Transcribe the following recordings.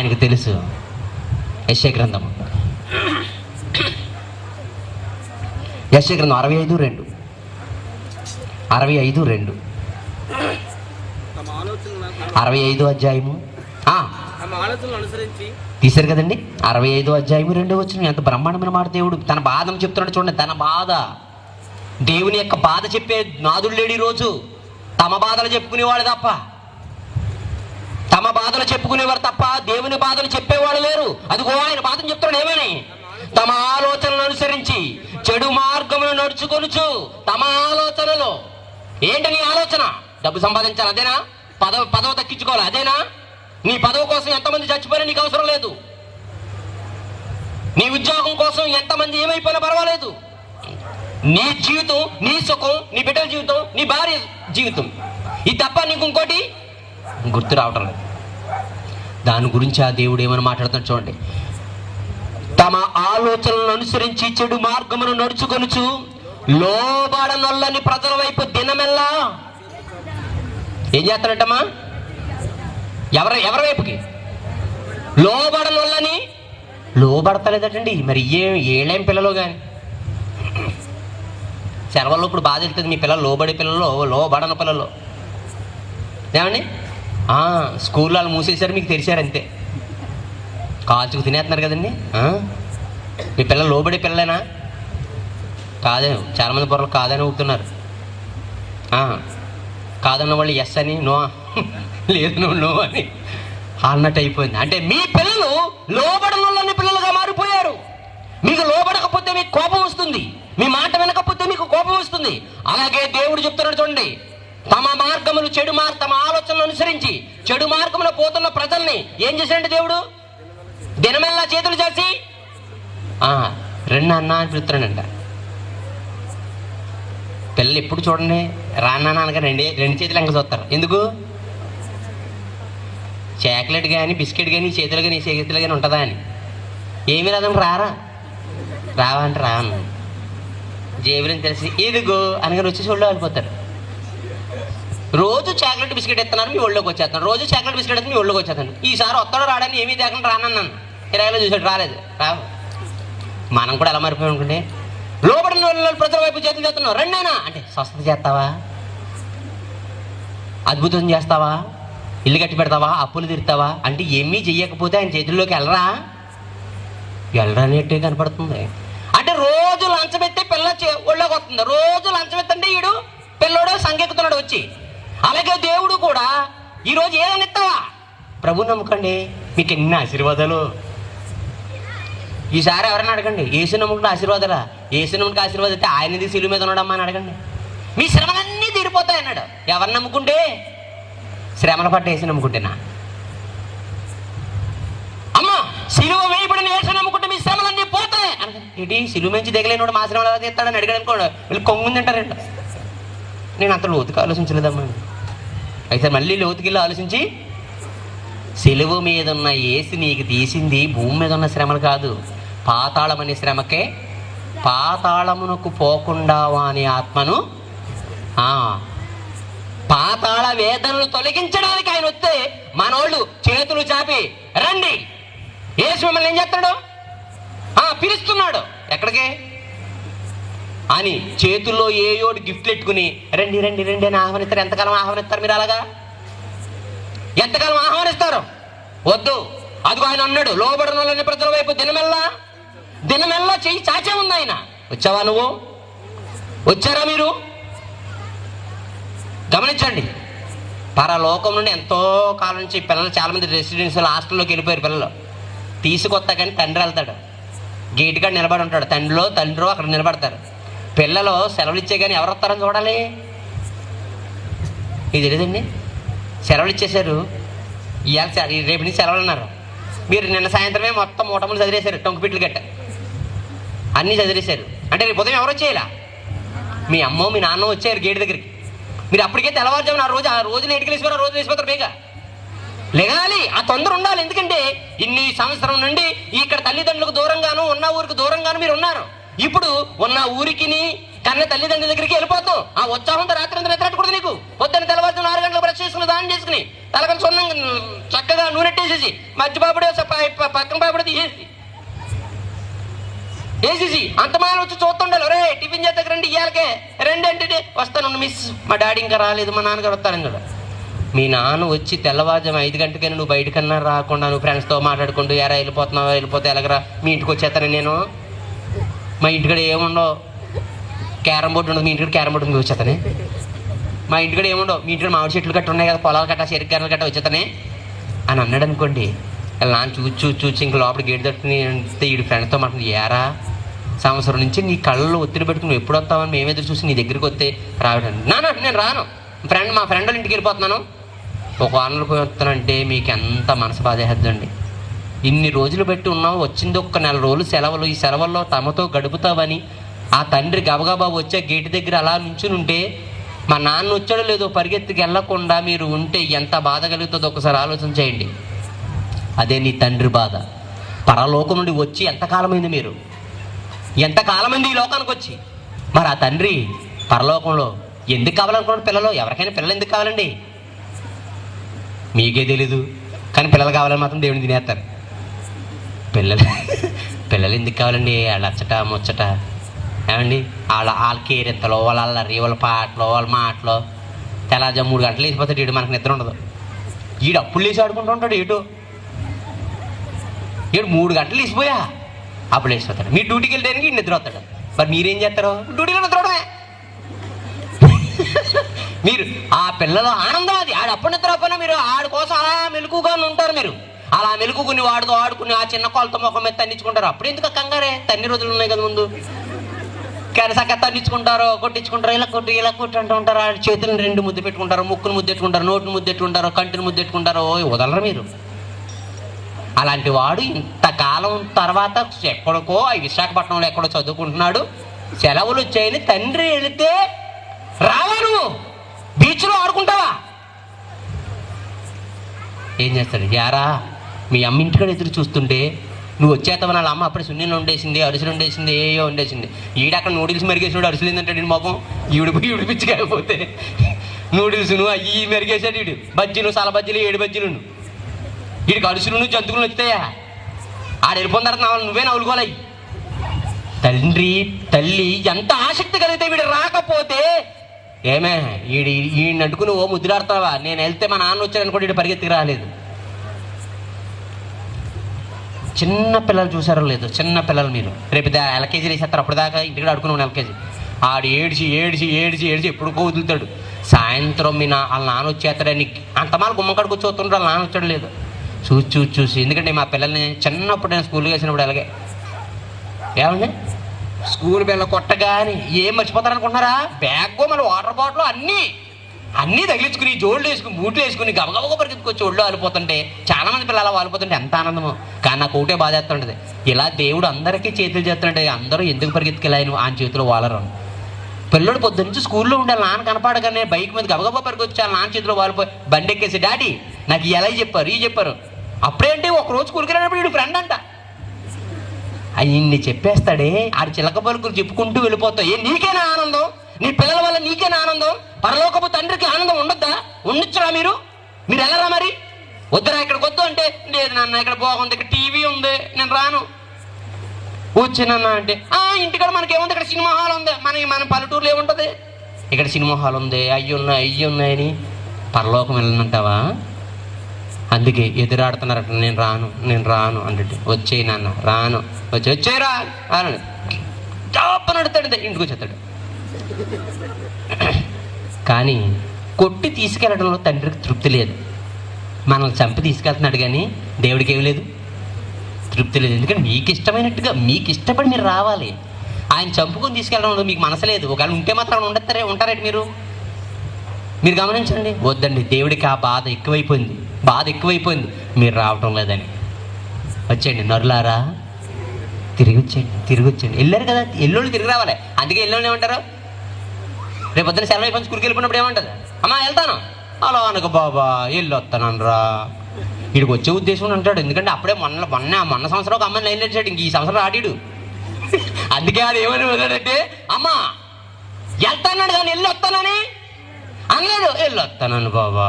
ఆయనకు తెలుసు. యశగ్రంథం గ్రంథం. గ్రంథం అరవై ఐదు రెండు. అరవై ఐదు రెండు. అరవై ఐదు అధ్యాయము. ఆ, తీశారు కదండి? అరవై ఐదో అధ్యాయము రెండో వచ్చిన ఎంత బ్రహ్మాండమైన మాట దేవుడు. తన బాధను చెప్తున్నాడు చూడండి. తన బాధ. దేవుని యొక్క బాధ చెప్పే నాదుడు లేడు ఈరోజు. తమ బాధలు చెప్పుకునేవాడు తప్ప. బాధలు చెప్పుకునేవారు తప్ప దేవుని బాధలు చెప్పేవాడు లేరు. అదిగో ఆయన బాధను చెప్తున్నాడు ఏమని? తమ ఆలోచనలు అనుసరించి చెడు మార్గమును నడుచుకొనుచు తమ ఆలోచనలో. ఏంటి నీ ఆలోచన? డబ్బు సంపాదించాలి అదేనా? పదవి పదవి దక్కించుకోవాలి అదేనా? నీ పదవి కోసం ఎంతమంది చచ్చిపోయినా నీకు అవసరం లేదు. నీ ఉద్యోగం కోసం ఎంతమంది ఏమైపోయినా పర్వాలేదు. నీ జీవితం నీ సుఖం నీ బిడ్డల జీవితం నీ భార్య జీవితం. ఇది తప్ప నీకు ఇంకోటి గుర్తు రావటం లేదు. దాని గురించి ఆ దేవుడు ఏమని మాట్లాడుతున్నాడు చూడండి. తమ ఆలోచనలను అనుసరించి చెడు మార్గమును నడుచుకొనుచు లోబడనొల్లని ప్రజల వైపు దినమెల్లా. ఏం చేస్తాడటమ్మా? ఎవరి ఎవరి వైపుకి? లోబడనొల్లని లోబడతలేదటండి. మరి ఏ ఏళ్ళేం పిల్లలు కానీ సెలవుల్లో ఇప్పుడు బాధ వెళ్తుంది. మీ పిల్లలు లోబడి పిల్లలు లోబడన పిల్లలు. ఏమండి? స్కూల్ స్కూల్లో వాళ్ళు మూసేశారు మీకు తెరిచారు అంతే. కాల్చుకు తినేస్తున్నారు కదండి మీ పిల్లలు లోబడే పిల్లలేనా? కాదే చాలామంది పొరలు కాదని ఊపుతున్నారు. కాదన్న వాళ్ళు ఎస్ అని నో లేదు నువ్వు నో అని అన్నట్టు అయిపోయింది. అంటే మీ పిల్లలు లోబడనులని పిల్లలుగా మారిపోయారు. మీకు లోబడకపోతే మీకు కోపం వస్తుంది. మీ మాట వినకపోతే మీకు కోపం వస్తుంది. అలాగే దేవుడు చెప్తున్నాడు చూడండి తమ మార్గములు చెడు మార్ తమ ఆలోచనలు అనుసరించి చెడు మార్గంలో పోతున్న ప్రజల్ని ఏం చేశాడు దేవుడు? దినమెల్లా చేతులు చేసి ఆ, రెండు అన్న అని పిలుస్తున్నాడంట పిల్లలు ఎప్పుడు చూడండి రానా అనగా రెండు రెండు చేతులు ఎంక చూస్తారు. ఎందుకు? చాక్లెట్ కానీ బిస్కెట్ కానీ చేతులు కానీ చేతులు కానీ ఉంటుందా అని. ఏమి రాదని రారా. రావా అంటే రాను జేబులని తెలిసి ఇదిగో అనగా వచ్చి చూడలో వెళ్ళిపోతారు రోజు చాక్లెట్ బిస్కెట్ ఇస్తున్నారు మీ ఒళ్ళోకి వచ్చేస్తాను రోజు చాక్లెట్ బిస్కెట్ ఇస్తే మీ ఒళ్ళోకి వచ్చేస్తాను ఈసారి వస్తాడో రాడని ఏమీ తేకుండా రానన్నాను ఇరవైలో చూసాడు రాలేదు. రావు. మనం కూడా ఎలా మారిపోయి ఉంటుండే లోపడిన వాళ్ళు ప్రజల వైపు చేతులు చేస్తున్నావు. రెండైనా అంటే స్వస్థత చేస్తావా? అద్భుతం చేస్తావా? ఇల్లు కట్టి పెడతావా? అప్పులు తీరుతావా? అంటే ఏమీ చెయ్యకపోతే ఆయన చేతుల్లోకి వెళ్ళరా? వెళ్ళరనేట్టే కనపడుతుంది. అంటే రోజు లంచం ఎత్తే పిల్ల ఒళ్ళోకి వస్తుంది. రోజు లంచం ఎత్తంటే ఈడు పిల్లోడు సంకెక్కుతున్నాడు వచ్చి అందుకే దేవుడు కూడా ఈరోజు ఏదైనా ఇస్తావా ప్రభు నమ్మకండి మీకు ఎన్ని ఆశీర్వాదాలు? ఈసారి ఎవరైనా అడగండి ఏసు నమ్ముకుంటే ఆశీర్వాదాలా? ఏసు నమ్ముకుంటే ఆశీర్వాదం అయితే ఆయనది సిలువ మీద ఉన్నాడమ్మా అని అడగండి. మీ శ్రమలన్నీ తీరిపోతాయి అన్నాడు. ఎవరు నమ్ముకుంటే? శ్రమల పట్ల ఏసు నమ్ముకుంటేనా? అమ్మా సిలువ వేయబడిన ఏసు నమ్ముకుంటే మీ శ్రమలన్నీ పోతాయి ఏంటి సిలువ నుంచి దిగలేనోడు మా శ్రమలు ఎలా తీస్తాడని అడిగాడు అనుకోండి వీళ్ళు కొంగు తింటారంట నేను అంత లోతుకు ఆలోచించలేదమ్మా. అయితే మళ్ళీ లోతుకెళ్ళి ఆలోచించి సెలువు మీద ఉన్న ఏసి నీకు తీసింది భూమి మీద ఉన్న శ్రమలు కాదు. పాతాళం అనే శ్రమకే పాతాళమునకు పోకుండా వాని ఆత్మను పాతాళ వేదనలు తొలగించడానికి ఆయన వస్తే మనోళ్ళు చేతులు చాపి రండి ఏసు మిమ్మల్ని ఏం చేస్తాడు పిలుస్తున్నాడు. ఎక్కడికి? అని చేతుల్లో ఏ యోడు గిఫ్ట్లు ఎట్టుకుని రండి రండి రండి అని ఆహ్వానిస్తారు. ఎంతకాలం ఆహ్వానిస్తారు మీరు అలాగా? ఎంతకాలం ఆహ్వానిస్తారు? వద్దు. అదిగో ఆయన అన్నాడు లోబడిన వాళ్ళని ప్రజల వైపు దినమెల్లా దినమెల్లా చెయ్యి చాచే ఉంది ఆయన. వచ్చావా నువ్వు? వచ్చారా మీరు? గమనించండి. పరలోకం నుండి ఎంతో కాలం నుంచి పిల్లలు చాలామంది రెసిడెన్షియల్ హాస్టల్లోకి వెళ్ళిపోయారు పిల్లలు. తీసుకొస్తా కానీ తండ్రి వెళ్తాడు. గేట్ కాడ నిలబడి ఉంటాడు. తండ్రిలో తండ్రి అక్కడ నిలబడతారు. పిల్లలు సెలవులు ఇచ్చే కానీ ఎవరు వస్తారని చూడాలి. ఇది తెలియదండి సెలవులు ఇచ్చేశారు ఇవాళ సె- రేపు నుంచి సెలవులు అన్నారు మీరు నిన్న సాయంత్రమే మొత్తం మూటములు చదివేశారు టొంకుపిట్లు గట్ట. అన్నీ చదివేశారు. అంటే రేపు ఉదయం ఎవరు వచ్చేయాలా? మీ అమ్మ మీ నాన్న వచ్చారు గేట్ దగ్గరికి. మీరు అప్పటికే తెల్లవారుజామున ఆ రోజు ఆ రోజు లేటుకి లేచిపోయారు ఆ రోజు లేచిపోతారు బేగా. లెగాలి ఆ తొందర ఉండాలి. ఎందుకంటే ఇన్ని సంవత్సరం నుండి ఇక్కడ తల్లిదండ్రులకు దూరంగాను ఉన్న ఊరికి దూరంగాను మీరు ఉన్నారు. ఇప్పుడు ఉన్న ఊరికిని కన్న తల్లిదండ్రుల దగ్గరికి వెళ్ళిపోతాం. ఆ ఉత్సాహంతో రాత్రి అంతా నిద్రకూడదు నీకు. పొద్దున్న తెల్లవారుజామున ఆరు గంటలు బ్రష్ చేసుకుని దానం చేసుకుని తలకని సొన్నం చక్కగా నూనెట్టేసేసి మధ్య పాపడి పక్కన బాబుడే తీసేసి. వేసేసి అంతమానం వచ్చి చూస్తుండాలి. ఒరే టిఫిన్ చేత రండి ఇయ్యాలకే. రండి అంటే వస్తాను మిస్. మా డాడీ ఇంకా రాలేదు మా నాన్నగారు వస్తారని కూడా మీ నాన్న వచ్చి తెల్లవారుజాము ఐదు గంటకైనా నువ్వు బయటకన్నా రాకుండా నువ్వు ఫ్రెండ్స్తో మాట్లాడుకుంటూ ఎరా వెళ్ళిపోతున్నావా వెళ్ళిపోతే ఎలాగరా? మీ ఇంటికి వచ్చేస్తాను నేను. మా ఇంటికాడ ఏముండవు? క్యారమ్ బోర్డు ఉండదు. మీ ఇంటికాడ క్యారమ్ బోర్డు ఉంది వచ్చేతనే మా ఇంటికాడ ఏముండవు? మీ ఇంటికాడ మామిడి చెట్లు కట్ట ఉన్నాయి కదా పొలాలు కట్ట చెరుకు కట్ట వచ్చేస్తానే అని అన్నాడు అనుకోండి ఇలా చూచి చూచి చూచి ఇంక లోపల గేట్ తట్టుకుని అంటే ఈ ఫ్రెండ్తో మాట్లాడి ఏరా సంవత్సరం నుంచి నీ కళ్ళలో ఒత్తిడి పెట్టుకుని ఎప్పుడు వస్తావని మేము ఎదురు చూసి నీ దగ్గరికి వస్తే రావడం నాన్న నేను రాను. ఫ్రెండ్ మా ఫ్రెండ్ వాళ్ళ ఇంటికి వెళ్ళిపోతున్నాను. ఒక వారంలో పోయి వస్తానంటే మీకు ఎంత మనసు బాధేస్తుందండి. ఇన్ని రోజులు పెట్టి ఉన్నావు వచ్చింది ఒక్క నెల రోజులు సెలవులు ఈ సెలవుల్లో తమతో గడుపుతావని. ఆ తండ్రి గబగబా వచ్చే గేటు దగ్గర అలా నుంచుని ఉంటే మా నాన్న వచ్చాడో లేదో పరిగెత్తికి వెళ్ళకుండా మీరు ఉంటే ఎంత బాధ కలుగుతుందో ఒకసారి ఆలోచన చేయండి. అదే నీ తండ్రి బాధ. పరలోకం నుండి వచ్చి ఎంతకాలమైంది మీరు? ఎంతకాలమైంది ఈ లోకానికి వచ్చి? మరి ఆ తండ్రి పరలోకంలో ఎందుకు కావాలనుకున్నాడు పిల్లలు? ఎవరికైనా పిల్లలు ఎందుకు కావాలండి? మీకే తెలీదు కానీ పిల్లలు కావాలని మాత్రం దేవుని తినేస్తారు. పిల్లలు పిల్లలు ఎందుకు కావాలండి? వాళ్ళ అచ్చట ముచ్చట. ఏమండి? వాళ్ళ వాళ్ళ కేరెత్తలో వాళ్ళ అల్లరి వాళ్ళ పాటలు వాళ్ళ మాటలు. తెల్లాజా మూడు గంటలు వేసిపోతాడు ఈడు మనకు నిద్ర ఉండదు. ఈడు అప్పులు వేసి ఆడుకుంటూ ఉంటాడు ఇటు. ఈడు మూడు గంటలు వేసిపోయా అప్పుడు వేసిపోతాడు మీరు డ్యూటీకి వెళ్ళడానికి ఈడు నిద్ర వస్తాడు. మరి మీరేం చేస్తారు? డ్యూటీలో నిద్రవడమే మీరు ఆ పిల్లలు ఆనందం అది. ఆడు అప్పుడు నిద్రపోయినా మీరు ఆడి కోసం అలా మెలకుగా ఉంటారు మీరు. అలా మెలుకుని వాడుతూ ఆడుకుని ఆ చిన్న కొలత ముఖం మీద తన్నించుకుంటారు. అప్పుడు ఎందుకు కంగారే? తన్ని రోజులు ఉన్నాయి కదా ముందు. కనసాక తన్నించుకుంటారు కొట్టించుకుంటారు ఇలా కొట్టి ఇలా కొట్టి ఉంటారు. ఆ చేతులను రెండు ముద్దు పెట్టుకుంటారు ముక్కును ముద్దెట్టుకుంటారు నోటిని ముద్దెట్టుకుంటారు కంటిని ముద్దెట్టుకుంటారు ఓ వదలరు మీరు. అలాంటి వాడు ఇంతకాలం తర్వాత ఎక్కడికో విశాఖపట్నంలో ఎక్కడో చదువుకుంటున్నాడు. సెలవులు వచ్చాయని తండ్రి వెళితే రావా నువ్వు బీచ్లో ఆడుకుంటావా? ఏం చేస్తాడు? యారా మీ అమ్మ ఇంటికాడ ఎదురు చూస్తుంటే నువ్వు వచ్చేస్తావు వాళ్ళ అమ్మ అప్పుడు సున్నీళ్ళు వండేసింది అరుసులు వండేసింది ఏయో వండేసింది. ఈడ అక్కడ నూడిల్స్ మెరిగేసినాడు అరుసులు ఏంటంటే మొఖం ఈవిడ పోయి ఈవిడ నూడిల్స్ నువ్వు నూడిల్స్ను అయ్యి మెరిగేసాడు ఈడు. బజ్జీలు సల బజ్జీలు ఏడు బజ్జీలు వీడికి అరుసులు జంతువులు వచ్చాయా ఆడ వెళ్ళిపోయిన తర్వాత నా- నువ్వే నవ్వులుకోవాలి తండ్రి తల్లి ఎంత ఆసక్తి కలిగితే వీడు రాకపోతే ఏమే వీడి వీడిని అడ్డుకుని ఓ ముద్దులాడుతావా? నేను వెళ్తే మా నాన్న వచ్చాడనుకోండి కూడా వీడు పరిగెత్తికి రాలేదు. చిన్న పిల్లలు చూసారో లేదు చిన్న పిల్లలు మీరు. రేపు దా- ఎల్కేజీ వేసేస్తారు అప్పుడు దాకా ఇంటికి అడుకున్నాను ఎల్కేజీ. ఆడు ఏడిచి ఏడిచి ఏడిచి ఏడిచి ఎప్పుడుకో వదులుతాడు. సాయంత్రం మీ నా వాళ్ళ నాన్న వచ్చేస్తాడని అంతమాలు గుమ్మకాడికి వచ్చి వస్తుంటాడు వాళ్ళ నాన్న వచ్చాడు లేదు. చూసి చూసి చూసి. ఎందుకంటే మా పిల్లల్ని చిన్నప్పుడు నేను స్కూల్కి వేసినప్పుడు అలాగే ఏమండి? స్కూల్ పిల్ల కొట్టగాని ఏం మర్చిపోతారనుకుంటున్నారా? బ్యాగ్ మళ్ళీ వాటర్ బాటిల్ అన్నీ. అన్నీ తగిలించుకుని జోళ్ళు వేసుకుని బూట్లు వేసుకుని గబగబగా పరిగెత్తుకొచ్చి ఒళ్ళు వాలిపోతుంటే చాలా మంది పిల్లలు అలా వాలిపోతుంటే ఎంత ఆనందమో. కానీ నాకు ఒకటే బాధ ఇలా దేవుడు అందరికీ చేతులు చేస్తుంటే అందరూ ఎందుకు పరిగెత్తుకెళ్ళాయను ఆ చేతిలో వాలరు. పిల్లడు పొద్దునుంచి స్కూల్లో ఉండే నాన్న కనపడగానే బైక్ మీద గబగబా పరిగొచ్చి వాళ్ళ నాన్న చేతిలో వాలిపోయి బండి ఎక్కేసి డాడీ నాకు ఎలా చెప్పారు ఈ చెప్పారు. అప్పుడేంటి ఒక రోజు స్కూల్కి వెళ్ళినప్పుడు వీడు ఫ్రెండ్ అంట. అయ్యి చెప్పేస్తాడే ఆడు చిలక పలుకులు చెప్పుకుంటూ వెళ్ళిపోతావు. ఏ నీకేనా ఆనందం? నీ పిల్లల వల్ల నీకేనా ఆనందం? పరలోకపు తండ్రికి ఆనందం ఉండొద్దా? ఉండొచ్చురా మీరు? మీరు వెళ్ళరా మరి? వద్దురా ఇక్కడికి వద్దు అంటే లేదు నాన్న ఇక్కడ బాగుంది ఇక్కడ టీవీ ఉంది నేను రాను. వచ్చినన్న అంటే ఆ ఇంటికాడ మనకి ఏముంది ఇక్కడ సినిమా హాల్ ఉంది. మన మన పల్లెటూరులో ఏముంటుంది? ఇక్కడ సినిమా హాల్ ఉంది. అయ్యి ఉన్నాయి అయ్యి ఉన్నాయని పరలోకం వెళ్ళనంటావా? అందుకే ఎదురాడుతున్నారట నేను రాను నేను రాను అంటే వచ్చేయి నాన్న రాను. వచ్చి వచ్చేయరా అని జాపని అడుతాడు ఇంటికి వచ్చేస్తాడు. కానీ కొట్టి తీసుకెళ్ళడంలో తండ్రికి తృప్తి లేదు. మనల్ని చంపి తీసుకెళ్తున్నాడు కానీ దేవుడికి ఏమి లేదు. తృప్తి లేదు. ఎందుకంటే మీకు ఇష్టమైనట్టుగా మీకు ఇష్టపడి మీరు రావాలి. ఆయన చంపుకొని తీసుకెళ్ళడంలో మీకు మనసు లేదు. ఒకవేళ ఉంటే మాత్రం ఉండతారే ఉంటారేంటి మీరు? మీరు గమనించండి. వద్దండి దేవుడికి ఆ బాధ ఎక్కువైపోయింది. బాధ ఎక్కువైపోయింది. మీరు రావటం లేదని. వచ్చేయండి నరులారా. తిరిగి వచ్చేయండి తిరిగి వచ్చేయండి. వెళ్ళారు కదా ఎల్లుళ్ళు తిరిగి రావాలి. అందుకే ఎల్లుళ్ళు ఏమంటారు? రేపు పొద్దున సెలవు అయిపోయి స్కూల్కి వెళ్ళిపోయినప్పుడు ఏమంటుంది? అమ్మా వెళ్తాను. అలా అనక బాబా వెళ్ళి వస్తానరా వీడికి వచ్చే ఉద్దేశం అంటాడు. ఎందుకంటే అప్పుడే మొన్న మొన్న మొన్న సంవత్సరం ఒక అమ్మాయిని లైన్ నడిచాడు ఇంక ఈ సంవత్సరం ఆడిడు అందుకే అది ఏమని వదిలాడంటే అమ్మా వెళ్తాన్నాడు కానీ వెళ్ళి వస్తానని అన్నాడు వెళ్ళి వస్తానని బాబా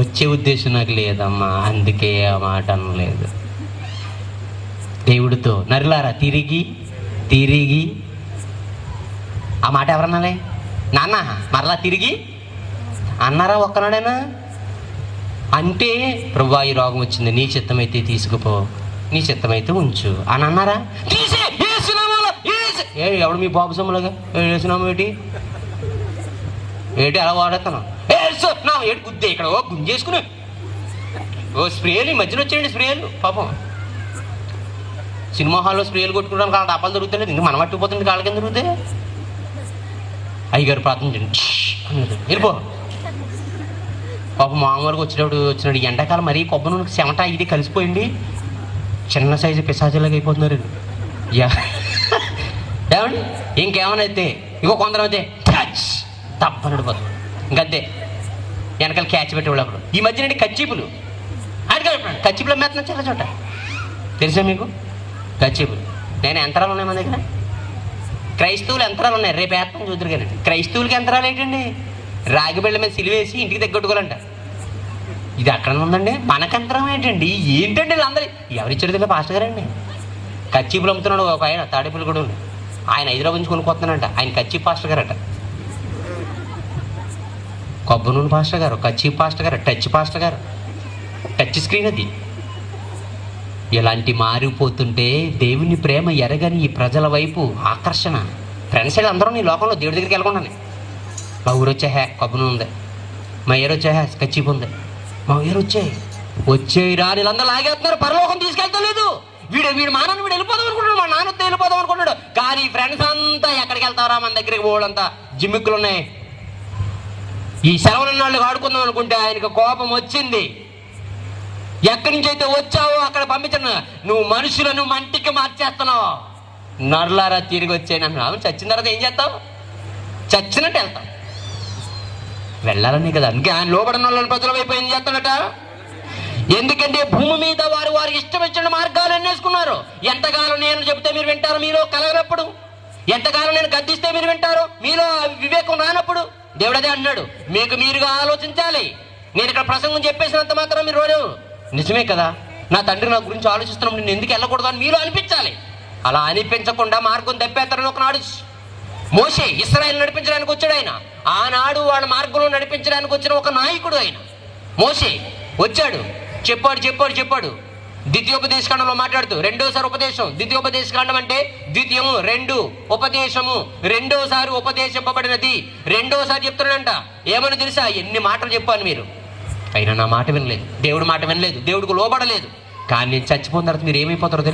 వచ్చే ఉద్దేశం నాకు లేదమ్మా అందుకే ఆ మాట అనలేదు. దేవుడితో నరులారా తిరిగి తిరిగి. ఆ మాట ఎవరన్నాలే? నాన్న మరలా తిరిగి? అన్నారా ఒక్కనాడేనా? అంటే ప్రభా ఈ రోగం వచ్చింది. నీ చిత్తమైతే తీసుకుపో. నీ చిత్తమైతే ఉంచు. అని అన్నారా? తీసే! ఏ ఎవడు మీ బాబు సొమ్ములుగా? వేసినాము ఏంటి? ఏంటి అలా వాడతాను నా ఏడు గుద్దే ఇక్కడ? ఓ గుంజేసుకుని. ఓ స్ప్రేలు ఈ మధ్యన వచ్చేయండి స్ప్రేలు. పాపం. సినిమా హాల్లో స్ప్రేలు కొట్టుకోవడానికి అలా డబ్బాలు దొరుకుతలేదు. ఇంకా మనం పట్టుకుపోతుంది కాళ్ళ కింద దొరుకుతాయి అయ్యగారు ప్రార్థన చేయండి. వెళ్ళిపో. పాప మామూలుగా వచ్చినప్పుడు వచ్చినాడు. ఎండాకాలం మరీ కొబ్బరి నూనె చెమట ఇది కలిసిపోయింది. చిన్న సైజు పిశాచులాగా అయిపోతున్నారు. యా. ఏమండి? అయితే? ఇంకో కొందరు అయితే. టచ్ తప్పనడు పోతుంది ఇంకంతే. వెనకాల క్యాచ్ పెట్టేవాళ్ళు అప్పుడు. ఈ మధ్య నుండి కచ్చిపులు. అడిగాడు కచ్చిపులు అమ్మేస్తున్నా చాలా చోట. తెలుసా మీకు? కచ్చిపులు. నేను యంత్రాలు ఉన్నాయి మన దగ్గర? క్రైస్తవులు యంత్రాలు ఉన్నాయి. రేపు వేస్తాం చూద్దరు కానీ. క్రైస్తవులకి యంత్రాలు ఏంటండి? రాగి బిళ్ళ మీద సిలివేసి ఇంటికి తగ్గట్టుకోవాలంట ఇది అక్కడ ఉందండి? మనకు ఏంటండి? ఏంటండి వీళ్ళందరూ ఎవరిచ్చారు తెలియదు పాస్టర్ గారండి? కచ్చిపులు అమ్ముతున్నాడు ఒక ఆయన తాడేపులు కూడా ఆయన హైదరాబాద్ నుంచి కొనుక్కొస్తున్నాడంట. ఆయన కచ్చి పాస్టర్ గారట. కొబ్బరి నూనె పాస్టర్ గారు కచ్చి పాస్టర్ గారు టచ్ పాస్టర్ గారు. టచ్ స్క్రీన్ అది. ఇలాంటి మారిపోతుంటే దేవుని ప్రేమ ఎరగని ఈ ప్రజల వైపు ఆకర్షణ. ఫ్రెండ్స్ అందరూ నీ లోకంలో దేవుడి దగ్గరికి వెళ్ళకుండానే. మా ఊరు వచ్చే హే కొబ్బరి ఉంది. మా ఏరు వచ్చే హే కచ్చిపు ఉంది మా ఊరు వచ్చాయి వచ్చేయి రా వీళ్ళందరూ లాగేస్తున్నారు. పరలోకం తీసుకెళ్తలేదు. వీడు వీడు మా నాన్న వీడు వెళ్ళిపోదాం అనుకుంటున్నాడు. మా నాన్నతో వెళ్ళిపోదాం అనుకుంటున్నాడు. కానీ ఫ్రెండ్స్ అంతా ఎక్కడికి వెళ్తారా మన దగ్గరికి? పోవాలంతా జిమ్మిక్కులు ఉన్నాయి ఈ సెలవులు నాళ్ళు ఆడుకుందాం అనుకుంటే ఆయనకు కోపం వచ్చింది. ఎక్కడి నుంచి అయితే వచ్చావో అక్కడ పంపించను. నువ్వు మనుషులను మంటికి మార్చేస్తున్నావు. నర్లారా తిరిగి వచ్చాను అవును చచ్చిన తర్వాత ఏం చేస్తావు? చచ్చినట్టు వెళ్తావు. వెళ్ళాలని కదా. అందుకే ఆయన లోబడిన వాళ్ళని ప్రజల వైపు ఏం చేస్తాడట? ఎందుకంటే భూమి మీద వారు వారు ఇష్టం ఇచ్చిన మార్గాలు ఎన్నేసుకున్నారు? ఎంతకాలం నేను చెబితే మీరు వింటారు మీలో కలగనప్పుడు? ఎంతకాలం నేను గద్దిస్తే మీరు వింటారు? మీలో వివేకం రానప్పుడు? దేవుడదే అన్నాడు. మీకు మీరుగా ఆలోచించాలి. నేను ఇక్కడ ప్రసంగం చెప్పేసినంత మాత్రం మీరు రోజు నిజమే కదా? నా తండ్రి నా గురించి ఆలోచిస్తున్నాం నేను ఎందుకు వెళ్ళకూడదు అని మీరు అనిపించాలి. అలా అనిపించకుండా మార్గం తప్పేస్తారని ఒకనాడు మోసే ఇస్రాయల్ నడిపించడానికి వచ్చాడు ఆయన. ఆనాడు వాళ్ళ మార్గంలో నడిపించడానికి వచ్చిన ఒక నాయకుడు ఆయన. మోసే వచ్చాడు. చెప్పాడు చెప్పాడు చెప్పాడు. ద్వితీయోపదేశకాండంలో మాట్లాడుతూ రెండోసారి ఉపదేశం. ద్వితీయోపదేశకాండం అంటే ద్వితీయము రెండు ఉపదేశము. రెండోసారి ఉపదేశింపబడినది. రెండోసారి చెప్తున్నాడంట. ఏమని తెలుసా? ఎన్ని మాటలు చెప్పాను మీరు? ఆయన నా మాట వినలేదు దేవుడు మాట వినలేదు దేవుడికి లోబడలేదు కానీ నేను చచ్చిపోయిన తర్వాత మీరు ఏమైపోతారో తెలుసా?